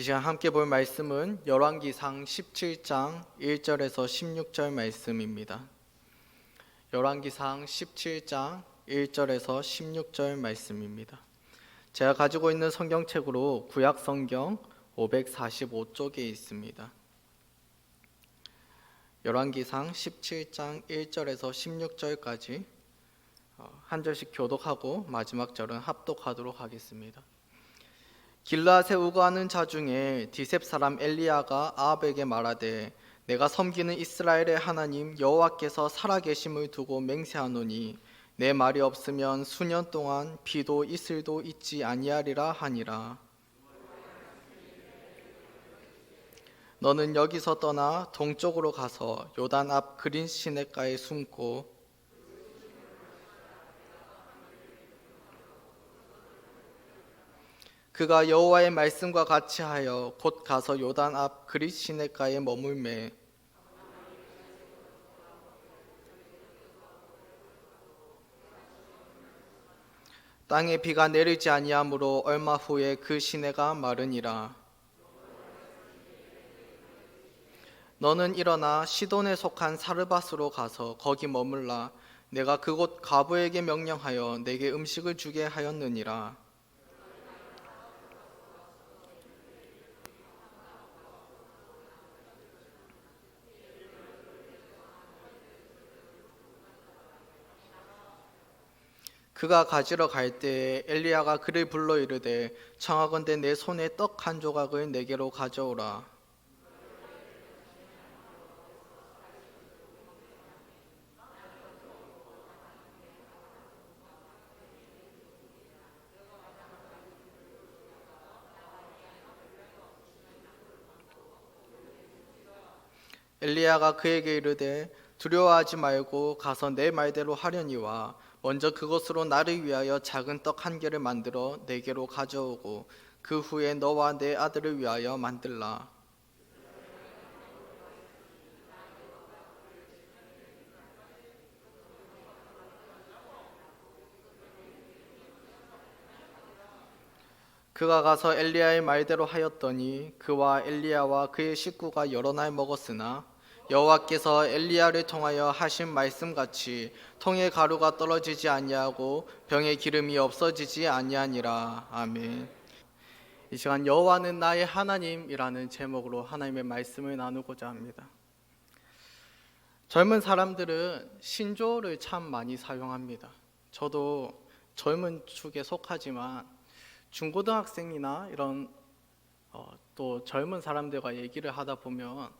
이 시간 함께 볼 말씀은 열왕기상 17장 1절에서 16절 말씀입니다. 열왕기상 17장 1절에서 16절 말씀입니다. 제가 가지고 있는 성경책으로 구약 성경 545쪽에 있습니다. 열왕기상 17장 1절에서 16절까지 어, 한 절씩 교독하고 마지막 절은 합독하도록 하겠습니다. 길라앗에 우거하는 자 중에 디셉 사람 엘리야가 아합에게 말하되 내가 섬기는 이스라엘의 하나님 여호와께서 살아계심을 두고 맹세하노니 내 말이 없으면 수년 동안 비도 이슬도 있지 아니하리라 하니라. 너는 여기서 떠나 동쪽으로 가서 요단 앞 그린 시냇가에 숨고 그가 여호와의 말씀과 같이 하여 곧 가서 요단 앞 그릿 시냇가에 머물매. 땅에 비가 내리지 아니하므로 얼마 후에 그 시내가 마르니라. 너는 일어나 시돈에 속한 사르밧으로 가서 거기 머물라. 내가 그곳 가부에게 명령하여 내게 음식을 주게 하였느니라 그가 가지러 갈 때에 엘리야가 그를 불러 이르되 청하건대 내 손에 떡 한 조각을 내게로 가져오라. 엘리야가 그에게 이르되 두려워하지 말고 가서 내 말대로 하려니와 먼저 그것으로 나를 위하여 작은 떡 한 개를 만들어 내게로 가져오고 그 후에 너와 내 아들을 위하여 만들라. 그가 가서 엘리야의 말대로 하였더니 그와 엘리야와 그의 식구가 여러 날 먹었으나 여호와께서 엘리야를 통하여 하신 말씀 같이 통의 가루가 떨어지지 아니하고 병의 기름이 없어지지 아니하니라 아멘. 이 시간 여호와는 나의 하나님이라는 제목으로 하나님의 말씀을 나누고자 합니다. 젊은 사람들은 신조어를 참 많이 사용합니다. 저도 젊은 축에 속하지만 중고등학생이나 이런 어, 또 젊은 사람들과 얘기를 하다 보면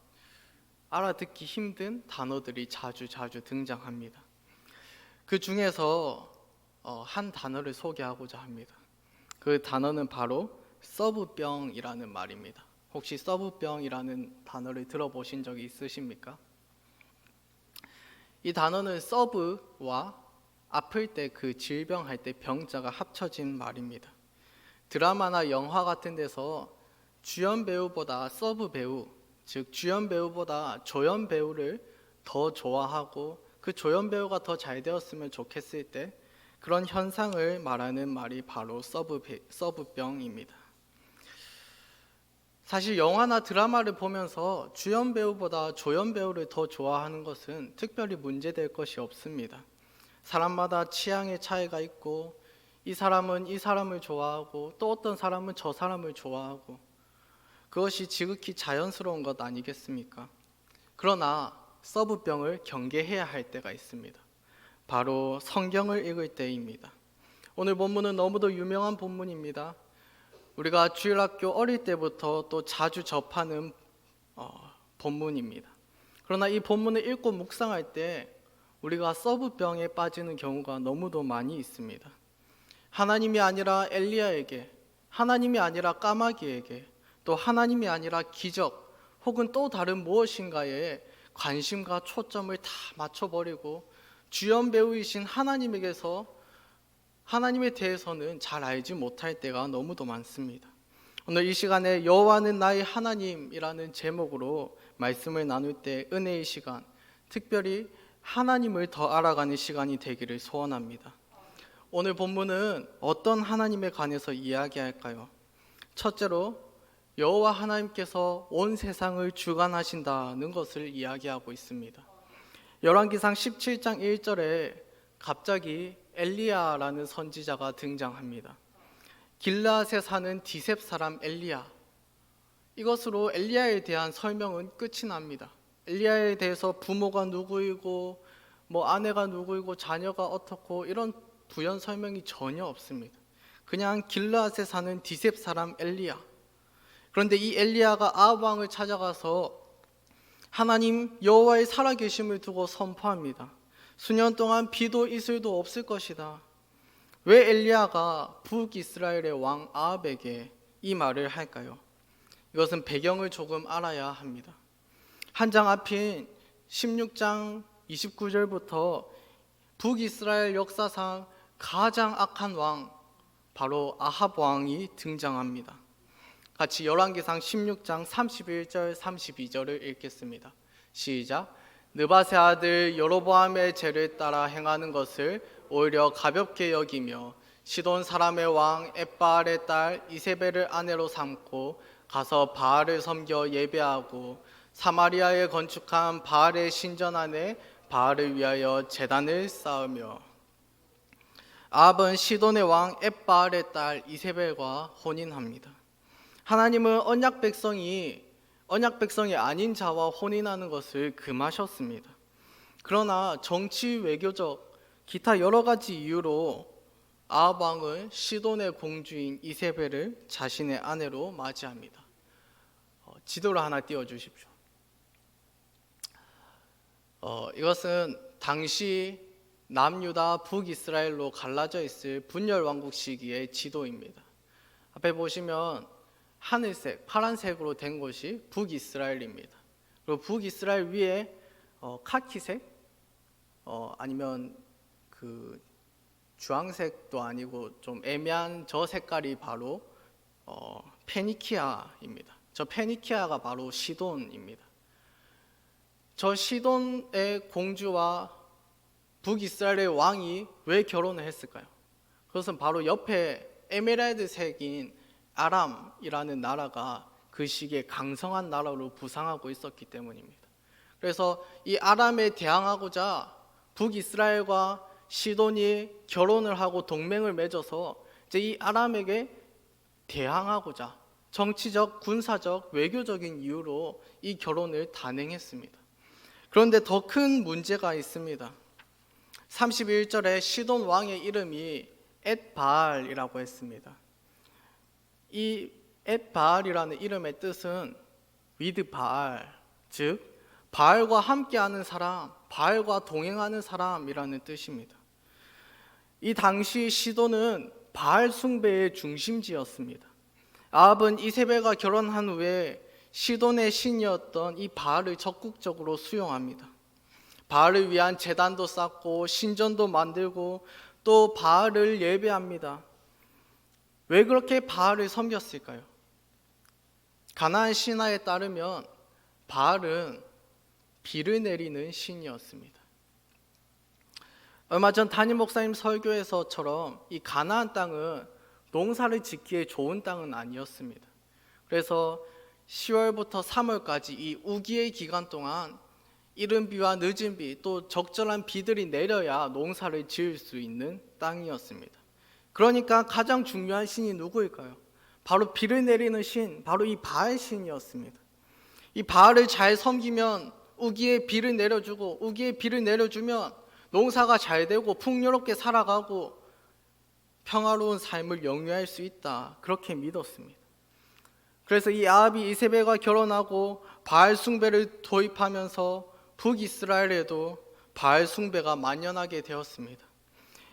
알아듣기 힘든 단어들이 자주 자주 등장합니다. 그 중에서 어, 한 단어를 소개하고자 합니다. 그 단어는 바로 서브병이라는 말입니다. 혹시 서브병이라는 단어를 들어보신 적이 있으십니까? 이 단어는 서브와 아플 때 그 질병할 때 병자가 합쳐진 말입니다. 드라마나 영화 같은 데서 주연 배우보다 서브 배우, 즉 주연 배우보다 조연 배우를 더 좋아하고 그 조연 배우가 더 잘 되었으면 좋겠을 때 그런 현상을 말하는 말이 바로 서브 배, 서브병입니다. 사실 영화나 드라마를 보면서 주연 배우보다 조연 배우를 더 좋아하는 것은 특별히 문제될 것이 없습니다. 사람마다 취향의 차이가 있고 이 사람은 이 사람을 좋아하고 또 어떤 사람은 저 사람을 좋아하고 그것이 지극히 자연스러운 것 아니겠습니까? 그러나 서브병을 경계해야 할 때가 있습니다. 바로 성경을 읽을 때입니다. 오늘 본문은 너무도 유명한 본문입니다. 우리가 주일학교 어릴 때부터 또 자주 접하는 어, 본문입니다. 그러나 이 본문을 읽고 묵상할 때 우리가 서브병에 빠지는 경우가 너무도 많이 있습니다. 하나님이 아니라 엘리야에게, 하나님이 아니라 까마귀에게, 또 하나님이 아니라 기적 혹은 또 다른 무엇인가에 관심과 초점을 다 맞춰버리고 주연 배우이신 하나님에게서 하나님에 대해서는 잘 알지 못할 때가 너무도 많습니다. 오늘 이 시간에 여호와는 나의 하나님이라는 제목으로 말씀을 나눌 때 은혜의 시간, 특별히 하나님을 더 알아가는 시간이 되기를 소원합니다. 오늘 본문은 어떤 하나님에 관해서 이야기할까요? 첫째로 여호와 하나님께서 온 세상을 주관하신다는 것을 이야기하고 있습니다. 열왕기상 17장 1절에 갑자기 엘리야라는 선지자가 등장합니다. 길라앗에 사는 디셉 사람 엘리야. 이것으로 엘리야에 대한 설명은 끝이 납니다. 엘리야에 대해서 부모가 누구이고 뭐 아내가 누구이고 자녀가 어떻고 이런 부연 설명이 전혀 없습니다. 그냥 길라앗에 사는 디셉 사람 엘리야. 그런데 이 엘리야가 아합 왕을 찾아가서 하나님 여호와의 살아계심을 두고 선포합니다. 수년 동안 비도 이슬도 없을 것이다. 왜 엘리야가 북이스라엘의 왕 아합에게 이 말을 할까요? 이것은 배경을 조금 알아야 합니다. 한 장 앞인 16장 29절부터 북이스라엘 역사상 가장 악한 왕 바로 아합 왕이 등장합니다. 같이 열왕기상 16장 31절 32절을 읽겠습니다. 시작. 느바세 아들 여로보암의 죄를 따라 행하는 것을 오히려 가볍게 여기며 시돈 사람의 왕 에바알의 딸 이세벨을 아내로 삼고 가서 바알을 섬겨 예배하고 사마리아에 건축한 바알의 신전 안에 바알을 위하여 제단을 쌓으며 아합은 시돈의 왕 에바알의 딸 이세벨과 혼인합니다. 하나님은 언약 백성이 언약 백성이 아닌 자와 혼인하는 것을 금하셨습니다. 그러나 정치 외교적 기타 여러 가지 이유로 아합 왕은 시돈의 공주인 이세벨을 자신의 아내로 맞이합니다. 어, 지도를 하나 띄워 주십시오. 어, 이것은 당시 남유다 북이스라엘로 갈라져 있을 분열 왕국 시기의 지도입니다. 앞에 보시면 하늘색, 파란색으로 된 곳이 북이스라엘입니다. 그리고 북이스라엘 위에 어, 카키색, 어, 아니면 그 주황색도 아니고 좀 애매한 저 색깔이 바로 어, 페니키아입니다. 저 페니키아가 바로 시돈입니다. 저 시돈의 공주와 북이스라엘의 왕이 왜 결혼을 했을까요? 그것은 바로 옆에 에메랄드색인 아람이라는 나라가 그 시기에 강성한 나라로 부상하고 있었기 때문입니다. 그래서 이 아람에 대항하고자 북이스라엘과 시돈이 결혼을 하고 동맹을 맺어서 이제 이 아람에게 대항하고자 정치적, 군사적, 외교적인 이유로 이 결혼을 단행했습니다. 그런데 더 큰 문제가 있습니다. 31절에 시돈 왕의 이름이 엣바알이라고 했습니다. 이 엣바알이라는 이름의 뜻은 위드 바알, 즉 바알과 함께하는 사람, 바알과 동행하는 사람이라는 뜻입니다. 이 당시 시도는 바알 숭배의 중심지였습니다. 아합은 이세벨과 결혼한 후에 시돈의 신이었던 이 바알을 적극적으로 수용합니다. 바알을 위한 제단도 쌓고 신전도 만들고 또 바알을 예배합니다. 왜 그렇게 바알을 섬겼을까요? 가나안 신화에 따르면 바알은 비를 내리는 신이었습니다. 얼마 전 담임 목사님 설교에서처럼 이 가나안 땅은 농사를 짓기에 좋은 땅은 아니었습니다. 그래서 10월부터 3월까지 이 우기의 기간 동안 이른 비와 늦은 비, 또 적절한 비들이 내려야 농사를 지을 수 있는 땅이었습니다. 그러니까 가장 중요한 신이 누구일까요? 바로 비를 내리는 신, 바로 이 바알 신이었습니다. 이 바알을 잘 섬기면 우기에 비를 내려주고 우기에 비를 내려주면 농사가 잘 되고 풍요롭게 살아가고 평화로운 삶을 영위할 수 있다. 그렇게 믿었습니다. 그래서 이 아합이 이세벨과 결혼하고 바알 숭배를 도입하면서 북이스라엘에도 바알 숭배가 만연하게 되었습니다.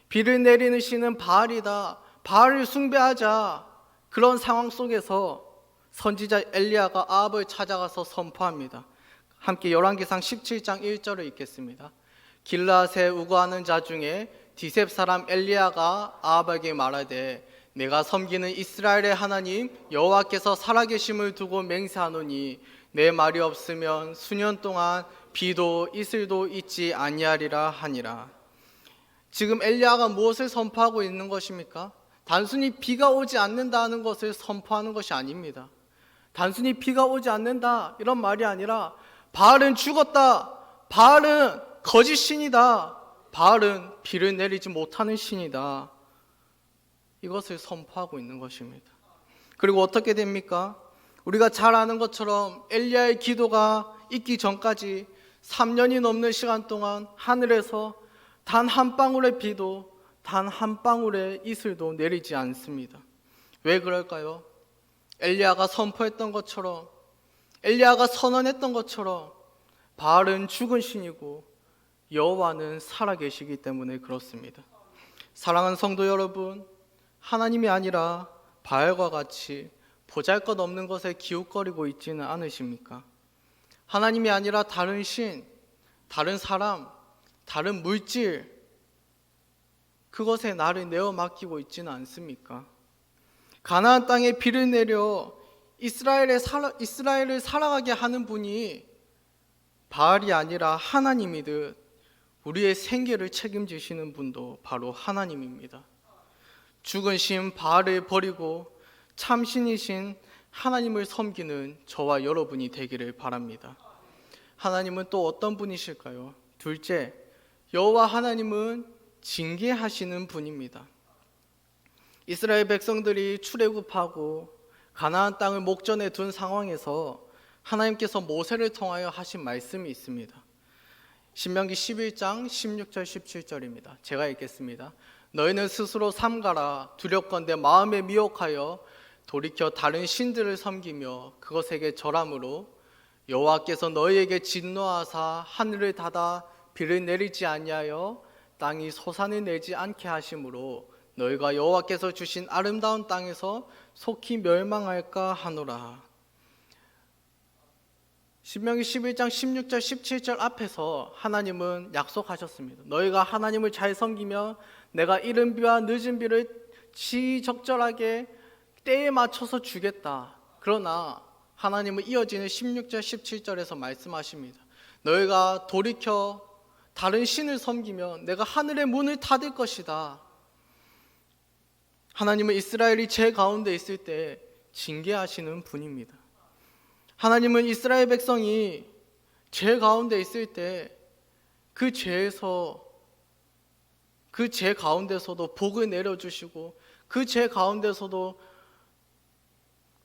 비를 내리는 신은 바알이다. 바알을 숭배하자. 그런 상황 속에서 선지자 엘리야가 아합을 찾아가서 선포합니다. 함께 열왕기상 17장 1절을 읽겠습니다. 길라세 우거하는 자 중에 디셉 사람 엘리야가 아합에게 말하되 내가 섬기는 이스라엘의 하나님 여호와께서 살아계심을 두고 맹세하노니 내 말이 없으면 수년 동안 비도 이슬도 있지 아니하리라 하니라. 지금 엘리야가 무엇을 선포하고 있는 것입니까? 단순히 비가 오지 않는다는 것을 선포하는 것이 아닙니다. 단순히 비가 오지 않는다 이런 말이 아니라 바알은 죽었다. 바알은 거짓 신이다. 바알은 비를 내리지 못하는 신이다. 이것을 선포하고 있는 것입니다. 그리고 어떻게 됩니까? 우리가 잘 아는 것처럼 엘리야의 기도가 있기 전까지 3년이 넘는 시간 동안 하늘에서 단 한 방울의 비도 단 한 방울의 이슬도 내리지 않습니다. 왜 그럴까요? 엘리야가 선포했던 것처럼 엘리야가 선언했던 것처럼 바알은 죽은 신이고 여호와는 살아 계시기 때문에 그렇습니다. 사랑하는 성도 여러분, 하나님이 아니라 바알과 같이 보잘것없는 것에 기웃거리고 있지는 않으십니까? 하나님이 아니라 다른 신, 다른 사람, 다른 물질 그것에 나를 내어 맡기고 있지는 않습니까? 가나안 땅에 비를 내려 이스라엘에 살아, 이스라엘을 살아가게 하는 분이 바알이 아니라 하나님이듯 우리의 생계를 책임지시는 분도 바로 하나님입니다. 죽은 신 바알을 버리고 참신이신 하나님을 섬기는 저와 여러분이 되기를 바랍니다. 하나님은 또 어떤 분이실까요? 둘째, 여호와 하나님은 징계하시는 분입니다. 이스라엘 백성들이 출애굽하고 가나안 땅을 목전에 둔 상황에서 하나님께서 모세를 통하여 하신 말씀이 있습니다. 신명기 11장 16절 17절입니다. 제가 읽겠습니다. 너희는 스스로 삼가라 두렵건대 마음에 미혹하여 돌이켜 다른 신들을 섬기며 그것에게 절함으로 여호와께서 너희에게 진노하사 하늘을 닫아 비를 내리지 아니하여 땅이 소산을 내지 않게 하심으로 너희가 여호와께서 주신 아름다운 땅에서 속히 멸망할까 하노라. 신명기 11장 16절 17절 앞에서 하나님은 약속하셨습니다. 너희가 하나님을 잘 섬기며 내가 이른 비와 늦은 비를 지적절하게 때에 맞춰서 주겠다. 그러나 하나님은 이어지는 16절 17절에서 말씀하십니다. 너희가 돌이켜 다른 신을 섬기면 내가 하늘의 문을 닫을 것이다. 하나님은 이스라엘이 제 가운데 있을 때 징계하시는 분입니다. 하나님은 이스라엘 백성이 죄 가운데 있을 때 그 죄에서 그 죄 가운데서도 복을 내려주시고 그 죄 가운데서도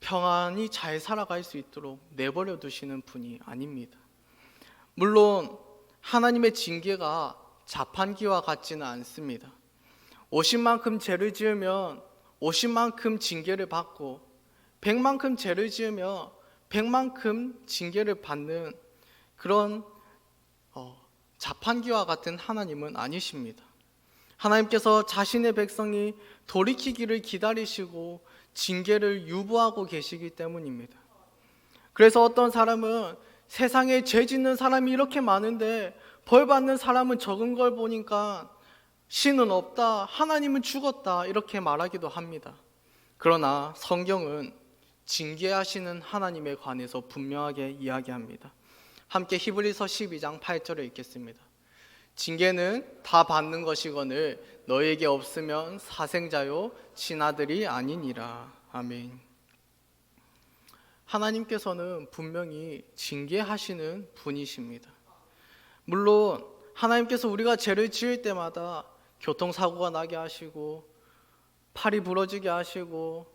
평안히 잘 살아갈 수 있도록 내버려 두시는 분이 아닙니다. 물론 하나님의 징계가 자판기와 같지는 않습니다. 오신 만큼 죄를 지으면 오신 만큼 징계를 받고 백만큼 죄를 지으면 백만큼 징계를 받는 그런 어, 자판기와 같은 하나님은 아니십니다. 하나님께서 자신의 백성이 돌이키기를 기다리시고 징계를 유보하고 계시기 때문입니다. 그래서 어떤 사람은 세상에 죄 짓는 사람이 이렇게 많은데 벌 받는 사람은 적은 걸 보니까 신은 없다, 하나님은 죽었다 이렇게 말하기도 합니다. 그러나 성경은 징계하시는 하나님에 관해서 분명하게 이야기합니다. 함께 히브리서 12장 8절을 읽겠습니다. 징계는 다 받는 것이거늘 너에게 없으면 사생자요 친아들이 아니니라. 아멘. 하나님께서는 분명히 징계하시는 분이십니다. 물론 하나님께서 우리가 죄를 지을 때마다 교통사고가 나게 하시고 팔이 부러지게 하시고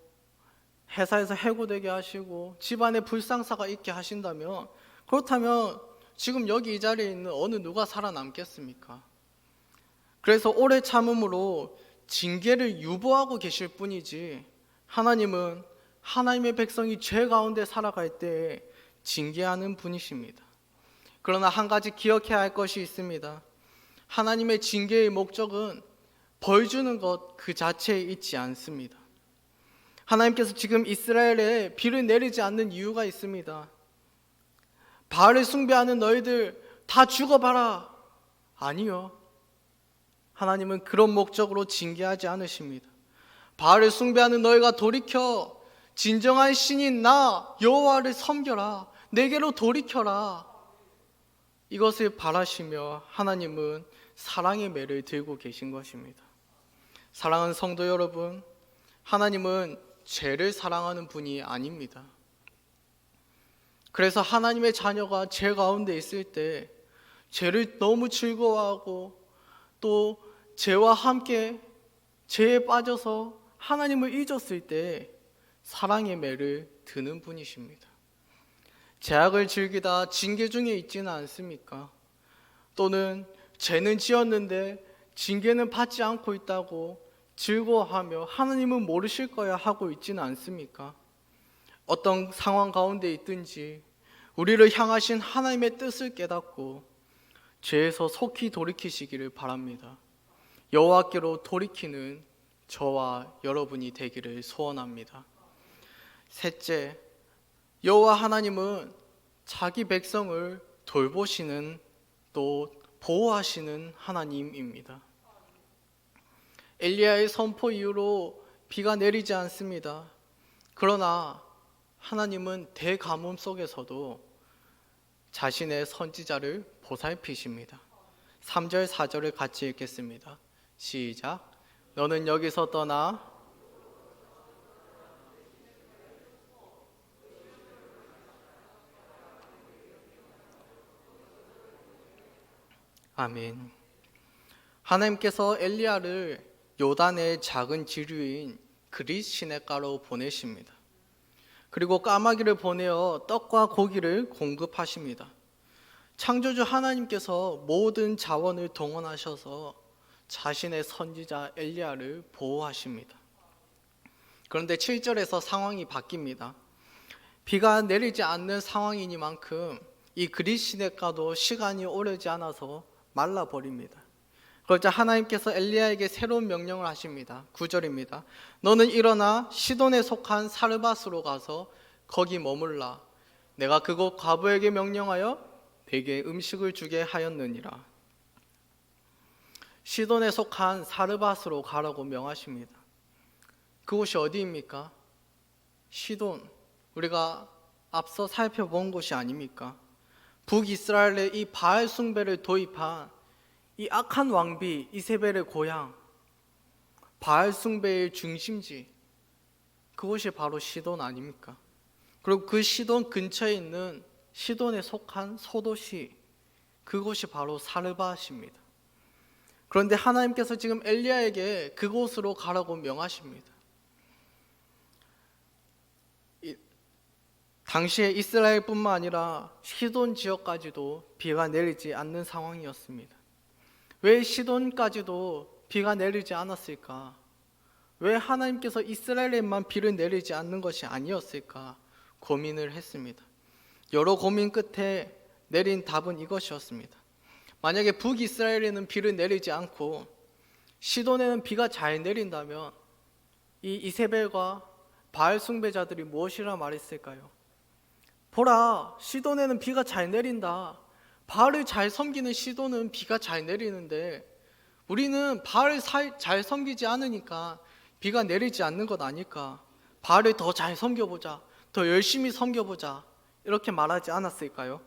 회사에서 해고되게 하시고 집안에 불상사가 있게 하신다면 그렇다면 지금 여기 이 자리에 있는 어느 누가 살아남겠습니까? 그래서 오래 참음으로 징계를 유보하고 계실 뿐이지 하나님은 하나님의 백성이 죄 가운데 살아갈 때 징계하는 분이십니다. 그러나 한 가지 기억해야 할 것이 있습니다. 하나님의 징계의 목적은 벌 주는 것 그 자체에 있지 않습니다. 하나님께서 지금 이스라엘에 비를 내리지 않는 이유가 있습니다. 바알을 숭배하는 너희들 다 죽어봐라. 아니요. 하나님은 그런 목적으로 징계하지 않으십니다. 바알을 숭배하는 너희가 돌이켜 진정한 신인 나 여호와를 섬겨라. 내게로 돌이켜라. 이것을 바라시며 하나님은 사랑의 매를 들고 계신 것입니다. 사랑하는 성도 여러분, 하나님은 죄를 사랑하는 분이 아닙니다. 그래서 하나님의 자녀가 죄 가운데 있을 때 죄를 너무 즐거워하고 또 죄와 함께 죄에 빠져서 하나님을 잊었을 때 사랑의 매를 드는 분이십니다. 죄악을 즐기다 징계 중에 있지는 않습니까? 또는 죄는 지었는데 징계는 받지 않고 있다고 즐거워하며 하나님은 모르실 거야 하고 있지는 않습니까? 어떤 상황 가운데 있든지 우리를 향하신 하나님의 뜻을 깨닫고 죄에서 속히 돌이키시기를 바랍니다. 여호와께로 돌이키는 저와 여러분이 되기를 소원합니다. 셋째, 여호와 하나님은 자기 백성을 돌보시는 또 보호하시는 하나님입니다. 엘리야의 선포 이후로 비가 내리지 않습니다. 그러나 하나님은 대가뭄 속에서도 자신의 선지자를 보살피십니다. 3절 4절을 같이 읽겠습니다. 시작. 너는 여기서 떠나 아멘. 하나님께서 엘리야를 요단의 작은 지류인 그리스 시내가로 보내십니다. 그리고 까마귀를 보내어 떡과 고기를 공급하십니다. 창조주 하나님께서 모든 자원을 동원하셔서 자신의 선지자 엘리야를 보호하십니다. 그런데 7절에서 상황이 바뀝니다. 비가 내리지 않는 상황이니만큼 이 그리스 시내가도 시간이 오래지 않아서 말라버립니다. 그러자 하나님께서 엘리야에게 새로운 명령을 하십니다. 9절입니다. 너는 일어나 시돈에 속한 사르밧으로 가서 거기 머물라. 내가 그곳 과부에게 명령하여 베개 음식을 주게 하였느니라. 시돈에 속한 사르밧으로 가라고 명하십니다. 그곳이 어디입니까? 시돈. 우리가 앞서 살펴본 곳이 아닙니까? 북이스라엘의 이 바알 숭배를 도입한 이 악한 왕비 이세벨의 고향 바알 숭배의 중심지 그곳이 바로 시돈 아닙니까? 그리고 그 시돈 근처에 있는 시돈에 속한 소도시 그곳이 바로 사르밧입니다. 그런데 하나님께서 지금 엘리야에게 그곳으로 가라고 명하십니다. 당시에 이스라엘뿐만 아니라 시돈 지역까지도 비가 내리지 않는 상황이었습니다. 왜 시돈까지도 비가 내리지 않았을까? 왜 하나님께서 이스라엘에만 비를 내리지 않는 것이 아니었을까? 고민을 했습니다. 여러 고민 끝에 내린 답은 이것이었습니다. 만약에 북이스라엘에는 비를 내리지 않고 시돈에는 비가 잘 내린다면 이 이세벨과 바알 숭배자들이 무엇이라 말했을까요? 보라, 시돈에는 비가 잘 내린다. 바알을 잘 섬기는 시도는 비가 잘 내리는데 우리는 바알을 잘 섬기지 않으니까 비가 내리지 않는 것 아닐까? 바알을 더 잘 섬겨보자, 더 열심히 섬겨보자 이렇게 말하지 않았을까요?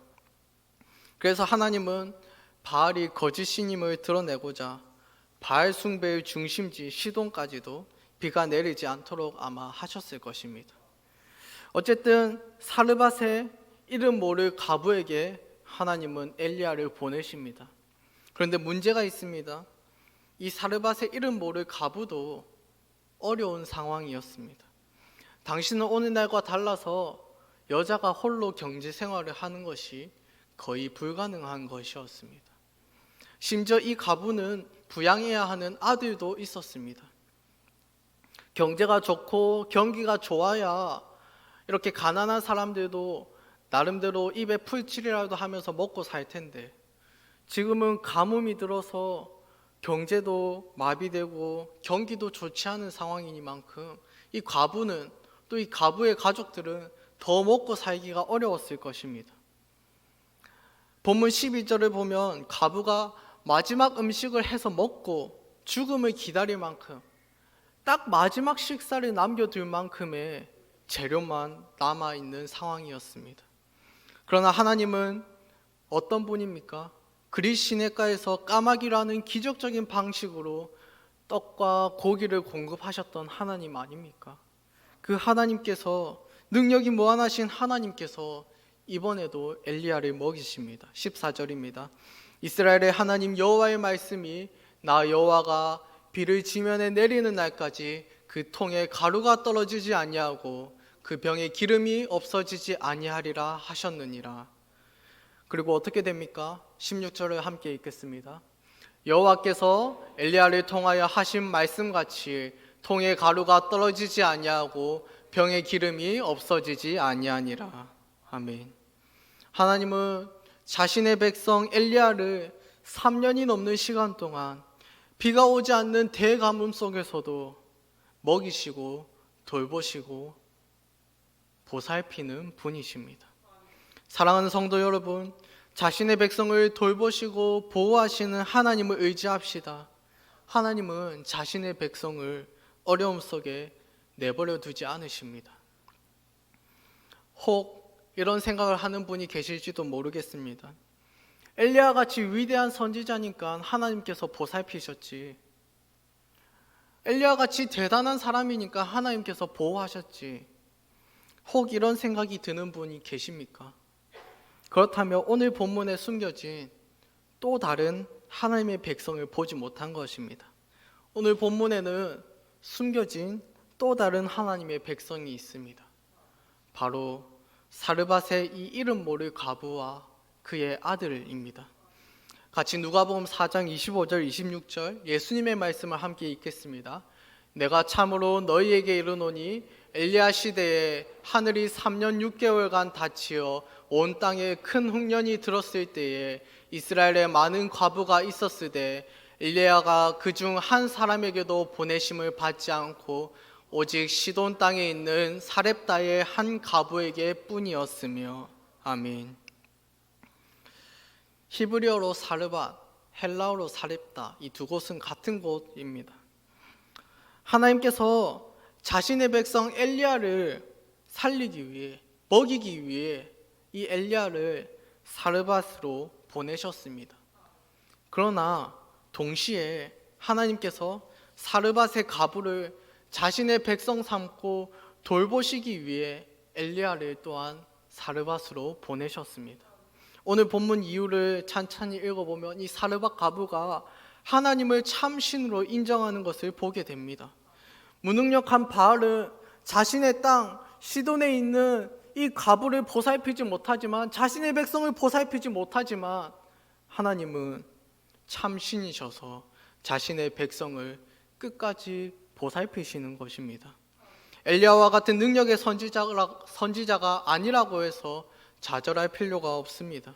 그래서 하나님은 바알이 거짓 신임을 드러내고자 바알 숭배의 중심지 시돈까지도 비가 내리지 않도록 아마 하셨을 것입니다. 어쨌든 사르밧의 이름 모를 가부에게 하나님은 엘리야를 보내십니다. 그런데 문제가 있습니다. 이 사르밧의 이름 모를 가부도 어려운 상황이었습니다. 당신은 오늘날과 달라서 여자가 홀로 경제 생활을 하는 것이 거의 불가능한 것이었습니다. 심지어 이 가부는 부양해야 하는 아들도 있었습니다. 경제가 좋고 경기가 좋아야 이렇게 가난한 사람들도 나름대로 입에 풀칠이라도 하면서 먹고 살 텐데 지금은 가뭄이 들어서 경제도 마비되고 경기도 좋지 않은 상황이니만큼 이 과부는 또이 가부의 가족들은 더 먹고 살기가 어려웠을 것입니다. 본문 12절을 보면 가부가 마지막 음식을 해서 먹고 죽음을 기다릴 만큼 딱 마지막 식사를 남겨둘 만큼의 재료만 남아 있는 상황이었습니다. 그러나 하나님은 어떤 분입니까? 그리스 시내가에서 까마귀라는 기적적인 방식으로 떡과 고기를 공급하셨던 하나님 아닙니까? 그 하나님께서 능력이 무한하신 하나님께서 이번에도 엘리야를 먹이십니다. 14절입니다. 이스라엘의 하나님 여호와의 말씀이 나 여호와가 비를 지면에 내리는 날까지 그 통에 가루가 떨어지지 아니하고 그 병에 기름이 없어지지 아니하리라 하셨느니라. 그리고 어떻게 됩니까? 16절을 함께 읽겠습니다. 여호와께서 엘리야를 통하여 하신 말씀 같이 통에 가루가 떨어지지 아니하고 병에 기름이 없어지지 아니하니라. 아멘. 하나님은 자신의 백성 엘리야를 3년이 넘는 시간 동안 비가 오지 않는 대가뭄 속에서도 먹이시고 돌보시고 보살피는 분이십니다. 사랑하는 성도 여러분, 자신의 백성을 돌보시고 보호하시는 하나님을 의지합시다. 하나님은 자신의 백성을 어려움 속에 내버려 두지 않으십니다. 혹 이런 생각을 하는 분이 계실지도 모르겠습니다. 엘리야 같이 위대한 선지자니까 하나님께서 보살피셨지. 엘리야 같이 대단한 사람이니까 하나님께서 보호하셨지. 혹 이런 생각이 드는 분이 계십니까? 그렇다면 오늘 본문에 숨겨진 또 다른 하나님의 백성을 보지 못한 것입니다. 오늘 본문에는 숨겨진 또 다른 하나님의 백성이 있습니다. 바로 사르밧의 이 이름 모를 과부와 그의 아들입니다. 같이 누가복음 4장 25절 26절 예수님의 말씀을 함께 읽겠습니다. 내가 참으로 너희에게 이르노니 엘리야 시대에 하늘이 3년 6개월간 닫히어 온 땅에 큰 흉년이 들었을 때에 이스라엘에 많은 과부가 있었으되 엘리야가 그 중 한 사람에게도 보내심을 받지 않고 오직 시돈 땅에 있는 사렙다의 한 과부에게 뿐이었으며 아멘. 히브리어로 사르밧, 헬라어로 사렙다 이 두 곳은 같은 곳입니다. 하나님께서 자신의 백성 엘리야를 살리기 위해 먹이기 위해 이 엘리야를 사르밧으로 보내셨습니다. 그러나 동시에 하나님께서 사르밧의 가부를 자신의 백성 삼고 돌보시기 위해 엘리야를 또한 사르밧으로 보내셨습니다. 오늘 본문 이유를 찬찬히 읽어보면 이 사르밧 가부가 하나님을 참신으로 인정하는 것을 보게 됩니다. 무능력한 바알은 자신의 땅 시돈에 있는 이 가부를 보살피지 못하지만 자신의 백성을 보살피지 못하지만 하나님은 참 신이셔서 자신의 백성을 끝까지 보살피시는 것입니다. 엘리야와 같은 능력의 선지자가, 선지자가 아니라고 해서 좌절할 필요가 없습니다.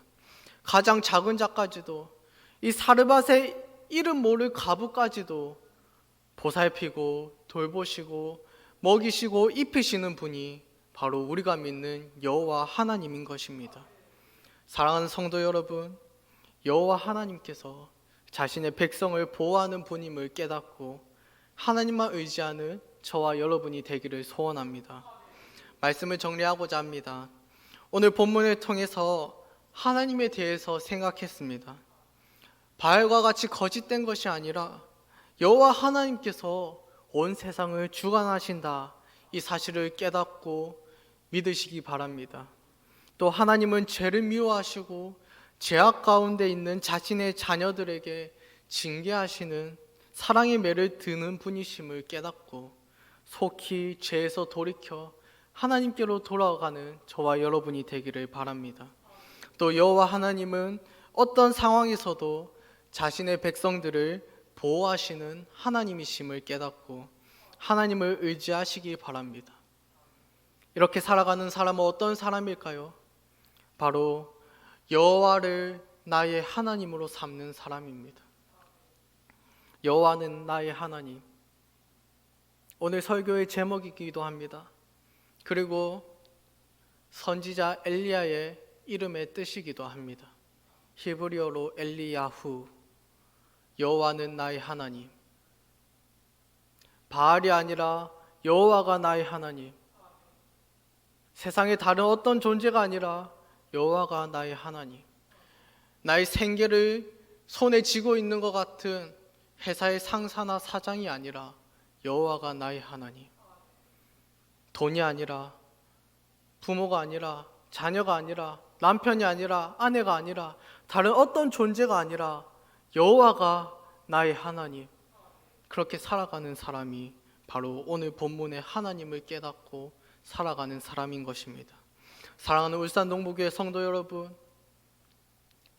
가장 작은 자까지도 이 사르밧의 이름 모를 가부까지도 보살피고 돌보시고 먹이시고 입히시는 분이 바로 우리가 믿는 여호와 하나님인 것입니다. 사랑하는 성도 여러분, 여호와 하나님께서 자신의 백성을 보호하는 분임을 깨닫고 하나님만 의지하는 저와 여러분이 되기를 소원합니다. 말씀을 정리하고자 합니다. 오늘 본문을 통해서 하나님에 대해서 생각했습니다. 바알과 같이 거짓된 것이 아니라 여호와 하나님께서 온 세상을 주관하신다 이 사실을 깨닫고 믿으시기 바랍니다. 또 하나님은 죄를 미워하시고 죄악 가운데 있는 자신의 자녀들에게 징계하시는 사랑의 매를 드는 분이심을 깨닫고 속히 죄에서 돌이켜 하나님께로 돌아가는 저와 여러분이 되기를 바랍니다. 또 여호와 하나님은 어떤 상황에서도 자신의 백성들을 보호하시는 하나님이심을 깨닫고 하나님을 의지하시기 바랍니다. 이렇게 살아가는 사람은 어떤 사람일까요? 바로 여호와를 나의 하나님으로 삼는 사람입니다. 여호와는 나의 하나님. 오늘 설교의 제목이기도 합니다. 그리고 선지자 엘리야의 이름의 뜻이기도 합니다. 히브리어로 엘리야후. 여호와는 나의 하나님. 바알이 아니라 여호와가 나의 하나님. 세상의 다른 어떤 존재가 아니라 여호와가 나의 하나님. 나의 생계를 손에 쥐고 있는 것 같은 회사의 상사나 사장이 아니라 여호와가 나의 하나님. 돈이 아니라 부모가 아니라 자녀가 아니라 남편이 아니라 아내가 아니라 다른 어떤 존재가 아니라 여호와가 나의 하나님 그렇게 살아가는 사람이 바로 오늘 본문의 하나님을 깨닫고 살아가는 사람인 것입니다. 사랑하는 울산 동부교회 성도 여러분,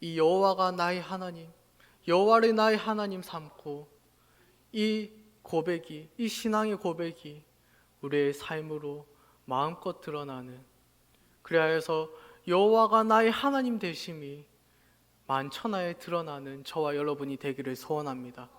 이 여호와가 나의 하나님, 여호와를 나의 하나님 삼고 이 고백이 이 신앙의 고백이 우리의 삶으로 마음껏 드러나는 해서 여호와가 나의 하나님 되심이 만천하에 드러나는 저와 여러분이 되기를 소원합니다.